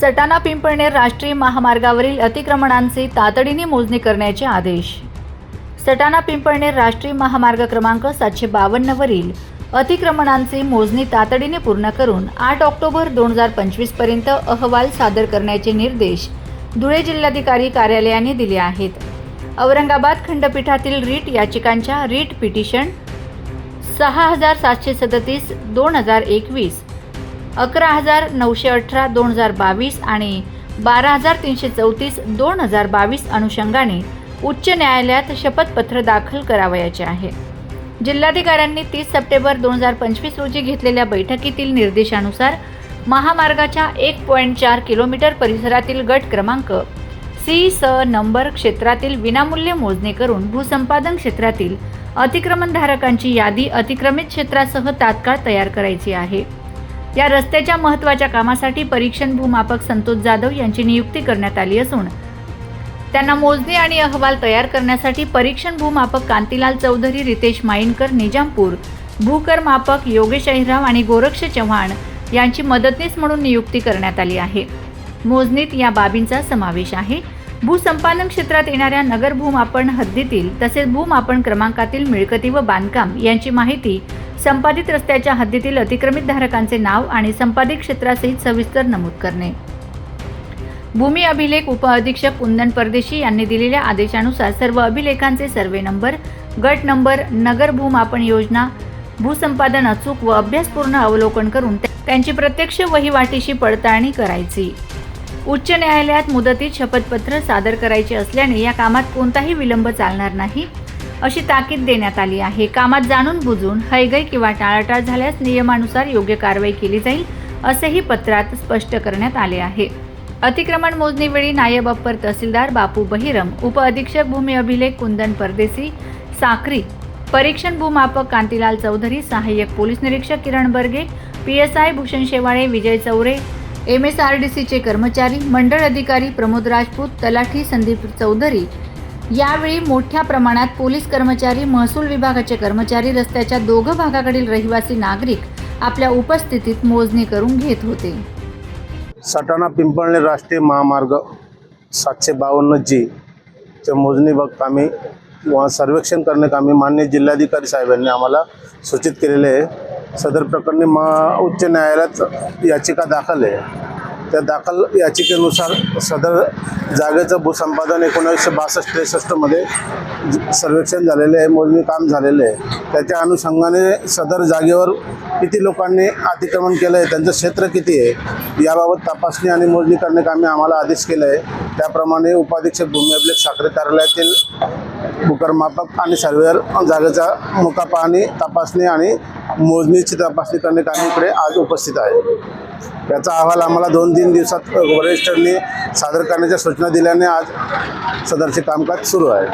सटाणा पिंपळनेर राष्ट्रीय महामार्गावरील अतिक्रमणांची तातडीने मोजणी करण्याचे आदेश. सटाणा पिंपळनेर राष्ट्रीय महामार्ग क्रमांक सातशे बावन्नवरील अतिक्रमणांची मोजणी तातडीने पूर्ण करून आठ ऑक्टोबर दोन हजार पंचवीसपर्यंत अहवाल सादर करण्याचे निर्देश धुळे जिल्हाधिकारी कार्यालयाने दिले आहेत. औरंगाबाद खंडपीठातील रीट याचिकांच्या रीट पिटिशन सहा हजार सातशे सदतीस दोन हजार एकवीस अकरा हजार नऊशे अठरा दोन हजार बावीस आणि बारा हजार तीनशे चौतीस दोन हजार बावीस अनुषंगाने उच्च न्यायालयात शपथपत्र दाखल करावयाचे आहे. जिल्हाधिकाऱ्यांनी तीस सप्टेंबर दोन हजार पंचवीस रोजी घेतलेल्या बैठकीतील निर्देशानुसार महामार्गाच्या एक पॉईंट चार किलोमीटर परिसरातील गट क्रमांक सी स नंबर क्षेत्रातील विनामूल्य मोजणी करून भूसंपादन क्षेत्रातील अतिक्रमणधारकांची यादी अतिक्रमित क्षेत्रासह तात्काळ तयार करायची आहे. या रस्त्याच्या महत्त्वाच्या कामासाठी परीक्षण भूमापक संतोष जाधव यांची नियुक्ती करण्यात आली असून त्यांना मोजणी आणि अहवाल तयार करण्यासाठी परीक्षण भूमापक कांतीलाल चौधरी रितेश माईनकर निजामपूर भूकर मापक योगेश अहिराव आणि गोरक्ष चव्हाण यांची मदतनीस म्हणून नियुक्ती करण्यात आली आहे. मोजणीत या बाबींचा समावेश आहे. भूसंपादन क्षेत्रात येणाऱ्या नगर भूमापन हद्दीतील तसेच भूमापन क्रमांकातील मिळकती व बांधकाम यांची माहिती संपादित रस्त्याच्या हद्दीतील अतिक्रमित धारकांचे नाव आणि संपादित क्षेत्रासहित सविस्तर नमूद करणे. भूमी अभिलेख उपअधीक्षक कुंदन परदेशी यांनी दिलेल्या आदेशानुसार सर्व अभिलेखांचे सर्वे नंबर गट नंबर नगर भूमापन योजना भूसंपादन अचूक व अभ्यासपूर्ण अवलोकन करून त्यांची प्रत्यक्ष वहिवाटीशी पडताळणी करायची. उच्च न्यायालयात मुदतीत शपथपत्र सादर करायचे असल्याने या कामात कोणताही विलंब चालणार नाही अशी ताकीद देण्यात आली आहे. कामात जाणून बुजून हैगय किंवा टाळाटाळ झाल्यास नियमानुसार योग्य कारवाई केली जाईल असेही पत्रात स्पष्ट करण्यात आले आहे. अतिक्रमण मोजणीवेळी नायब अप्पर तहसीलदार बापू बहिरम उपअधीक्षक भूमी अभिलेख कुंदन परदेसी साखरी परीक्षण भूमापक कांतीलाल चौधरी सहाय्यक पोलीस निरीक्षक Kiran Barge P S I Bhushan Shewale Vijay Chaure M S R D सीचे कर्मचारी मंडळ अधिकारी प्रमोद राजपूत तलाठी संदीप चौधरी. यावेळी मोठ्या प्रमाणात पोलीस कर्मचारी महसूल विभागाचे कर्मचारी रस्त्याच्या दोघं भागाकडील रहिवासी नागरिक आपल्या उपस्थितीत मोजणी करून घेत होते. सटाणा पिंपळणे राष्ट्रीय महामार्ग सातशे बावन्न जी चे मोजणी बघ कामी सर्वेक्षण करणे कामी मान्य जिल्हाधिकारी साहेबांनी आम्हाला सूचित केलेले आहे. सदर प्रकरणी मा उच्च न्यायालयात याचिका दाखल आहे. त्या दाखल याचिकेनुसार सदर जागेचं भूसंपादन एकोणीसशे बासष्ट त्रेसष्टमध्ये सर्वेक्षण झालेले आहे मोजणी काम झालेले आहे. त्याच्या अनुषंगाने सदर जागेवर किती लोकांनी अतिक्रमण केलं आहे त्यांचं क्षेत्र किती आहे याबाबत तपासणी आणि मोजणी करणे कामी आम्हाला आदेश केलं आहे त्याप्रमाणे उपाधीक्षक भूमी अभिलेख साखरे कार्यालयातील भूकरमापक आणि सर्वेअर जागेचा मुकापा आणि तपासणी आणि मोजणीची तपासणी करणे कामी इकडे आज उपस्थित आहे. याचा अहवाल आम्हाला दोन तीन दिवसात वरिष्ठांनी सादर करण्याच्या सूचना दिल्याने आज सदरचे कामकाज सुरू आहे.